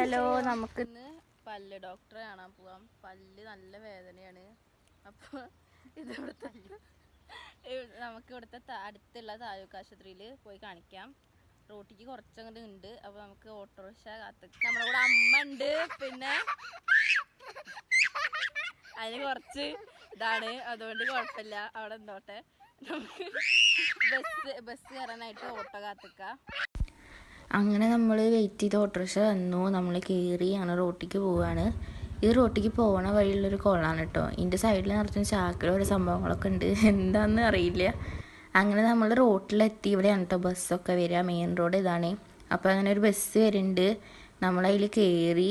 Hello നമുക്ക് ഇന്ന് പല്ല് ഡോക്ടറെ കാണാൻ പോവാം. പല്ല് നല്ല വേദനയാണ്. അപ്പോൾ ഇതിവിടുത്തെ നമുക്ക് ഇവിടുത്തെ അടുത്തുള്ള താലൂക്ക് ആശുപത്രിയിൽ പോയി കാണിക്കാം. റോട്ടിക്ക് കുറച്ചങ്ങോട്ട് ഉണ്ട് അപ്പോൾ നമുക്ക് ഓട്ടോറിക്ഷ കാത്ത് നമ്മുടെ കൂടെ അമ്മ ഉണ്ട് പിന്നെ അതിന് കുറച്ച് ഇതാണ്. അതുകൊണ്ട് കുഴപ്പമില്ല. അവിടെ എന്തോട്ടെ നമുക്ക് ബസ് ബസ് കയറാനായിട്ട് ഓട്ടോ കാത്തിക്കാം. അങ്ങനെ നമ്മൾ വെയിറ്റ് ചെയ്ത് ഓട്ടോറിക്ഷ വന്നു. നമ്മൾ കയറി അങ്ങനെ റോട്ടിക്ക് പോവുകയാണ് ഇത് റോട്ടിക്ക് പോകണ വഴിയുള്ളൊരു കുളമാണ് കേട്ടോ ഇതിന്റെ സൈഡിൽ നടത്തുന്ന ചാക്കിൽ ഓരോ സംഭവങ്ങളൊക്കെ ഉണ്ട്. എന്താണെന്ന് അറിയില്ല. അങ്ങനെ നമ്മൾ റോട്ടിലെത്തി. ഇവിടെയാണ് കേട്ടോ ബസ്സൊക്കെ വരിക മെയിൻ റോഡ് ഇതാണ്. അപ്പോൾ അങ്ങനെ ഒരു ബസ് വരുന്നുണ്ട്. നമ്മളതിൽ കയറി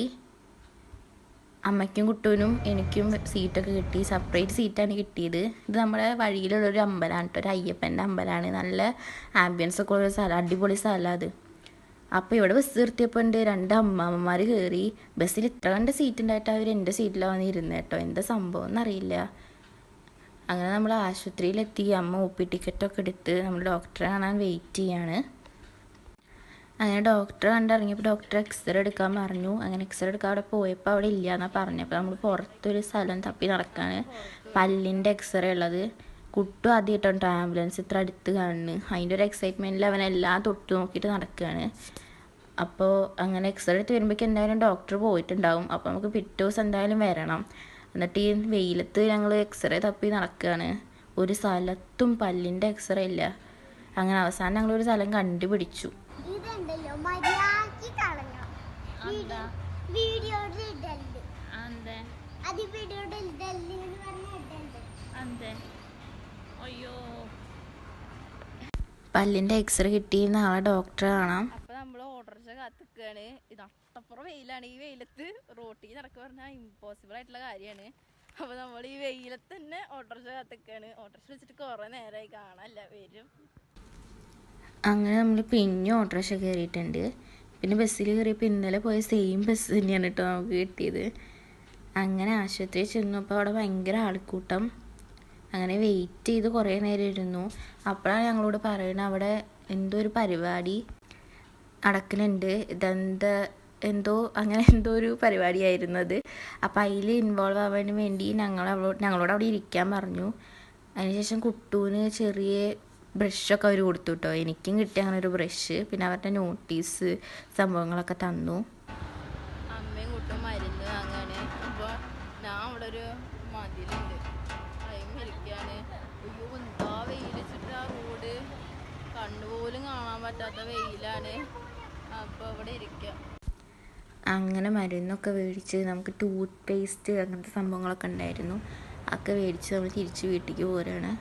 അമ്മയ്ക്കും കുട്ടൂനും എനിക്കും സീറ്റൊക്കെ കിട്ടി. സെപ്പറേറ്റ് സീറ്റാണ് കിട്ടിയത്. ഇത് നമ്മുടെ വഴിയിലുള്ളൊരു അമ്പലമാണ് കേട്ടോ ഒരു അയ്യപ്പന്റെ അമ്പലമാണ്. നല്ല ആംബിയൻസ് ഒക്കെ ഉള്ള സ്ഥലം. അടിപൊളി സ്ഥലമാണ് അത്. അപ്പോൾ ഇവിടെ ബസ് നിർത്തിയപ്പോൾ എന്റെ രണ്ട് അമ്മാമ്മമാർ കയറി ബസ്സിൽ ഇത്ര കണ്ട സീറ്റ് ഉണ്ടായിട്ട് അവർ എന്റെ സീറ്റിലാണ് വന്ന് ഇരുന്നത് കേട്ടോ എന്താ സംഭവം എന്നറിയില്ല. അങ്ങനെ നമ്മൾ ആശുപത്രിയിലെത്തി. അമ്മ ഒ പി ടിക്കറ്റൊക്കെ എടുത്ത് നമ്മൾ ഡോക്ടറെ കാണാൻ വെയിറ്റ് ചെയ്യാണ്. അങ്ങനെ ഡോക്ടറെ കണ്ടിറങ്ങിയപ്പോൾ ഡോക്ടർ എക്സ്റേ എടുക്കാൻ പറഞ്ഞു. അങ്ങനെ എക്സ്റേ എടുക്കാൻ അവിടെ പോയപ്പോൾ അവിടെ ഇല്ല എന്നാണ് പറഞ്ഞപ്പോൾ നമ്മൾ പുറത്തൊരു സ്ഥലം തപ്പി നടക്കാണ്. പല്ലിന്റെ എക്സ്റേ ഉള്ളത്. കുട്ടു ആദ്യമായിട്ടുണ്ട് ആംബുലൻസ് ഇത്ര അടുത്ത് കാണുന്നു. അതിന്റെ ഒരു എക്സൈറ്റ്മെന്റിൽ അവൻ എല്ലാം തൊട്ട് നോക്കിയിട്ട് നടക്കുകയാണ് അപ്പോൾ അങ്ങനെ എക്സ്റേ എടുത്ത് വരുമ്പോഴേക്കും എന്തായാലും ഡോക്ടർ പോയിട്ടുണ്ടാവും. അപ്പോൾ നമുക്ക് പിറ്റേ ദിവസം എന്തായാലും വരണം. എന്നിട്ട് ഈ വെയിലത്ത് ഞങ്ങൾ എക്സ്റേ തപ്പി നടക്കുകയാണ് ഒരു സ്ഥലത്തും പല്ലിന്റെ എക്സ്റേ ഇല്ല. അങ്ങനെ അവസാനം ഞങ്ങളൊരു സ്ഥലം കണ്ടുപിടിച്ചു. ഇതുണ്ടല്ലോ അയ്യോ. പല്ലിന്റെ എക്സ്റേ കിട്ടി നാളെ ഡോക്ടറെ കാണാം. അപ്പൊ നമ്മൾ ഓട്ടോറിക്ഷ കാത്തിക്കാണ്. ഇത് അട്ടപ്പുറം വെയിലാണ് ഈ വെയിലത്ത്. റോട്ടിൽ നടക്കുക പറഞ്ഞാൽ ഇമ്പോസിബിൾ ആയിട്ടുള്ള കാര്യമാണ്. അപ്പൊ നമ്മൾ ഈ വെയിലത്ത് തന്നെ ഓട്ടോറിക്ഷ കാത്തിക്കാണ്. ഓട്ടോറിക്ഷ വെച്ചിട്ട് കുറെ നേരമായി കാണാനല്ല. വരും. അങ്ങനെ നമ്മൾ പിന്നെ ഓട്ടോറിക്ഷ കയറിയിട്ടുണ്ട് പിന്നെ ബസ്സിൽ കയറിയപ്പോൾ ഇന്നലെ പോയ സെയിം ബസ് തന്നെയാണ് കേട്ടോ നമുക്ക് കിട്ടിയത്. അങ്ങനെ ആശുപത്രിയിൽ ചെന്നപ്പോൾ അവിടെ ഭയങ്കര ആൾക്കൂട്ടം. അങ്ങനെ വെയിറ്റ് ചെയ്ത് കുറേ നേരം ഇരുന്നു അപ്പോഴാണ് ഞങ്ങളോട് പറയുന്നത് അവിടെ എന്തോ ഒരു പരിപാടി നടക്കുന്നുണ്ട് ഇതെന്ത് എന്തോ അങ്ങനെ എന്തോ ഒരു പരിപാടിയായിരുന്നു അത് അപ്പോൾ അതിൽ ഇൻവോൾവ് ആവാൻ വേണ്ടി ഞങ്ങൾ ഞങ്ങളോട് അവിടെ ഇരിക്കാൻ പറഞ്ഞു. അതിനുശേഷം കുട്ടൂന് ചെറിയ ബ്രഷൊക്കെ അവർ കൊടുത്തു കേട്ടോ എനിക്കും കിട്ടിയ അങ്ങനെ ഒരു ബ്രഷ് പിന്നെ അവരുടെ നോട്ടീസ് സംഭവങ്ങളൊക്കെ തന്നു. അമ്മയും കുട്ടും മരുന്ന് അങ്ങനെ ഞാൻ അവിടെ ഒരു മതിലുണ്ട്. ഇരിക്കാണ് അയ്യോ എന്താ വെയിൽ വെച്ചിട്ട് ആ റോഡ്? കണ്ണുപോലും കാണാൻ പറ്റാത്ത വെയിലാണ്. അപ്പൊ അവിടെ ഇരിക്കാം. അങ്ങനെ മരുന്നൊക്കെ മേടിച്ച് നമുക്ക് ടൂത്ത് പേസ്റ്റ് അങ്ങനത്തെ സംഭവങ്ങളൊക്കെ ഉണ്ടായിരുന്നു. അതൊക്കെ മേടിച്ച് നമ്മൾ തിരിച്ച് വീട്ടിലേക്ക് പോരാണ്.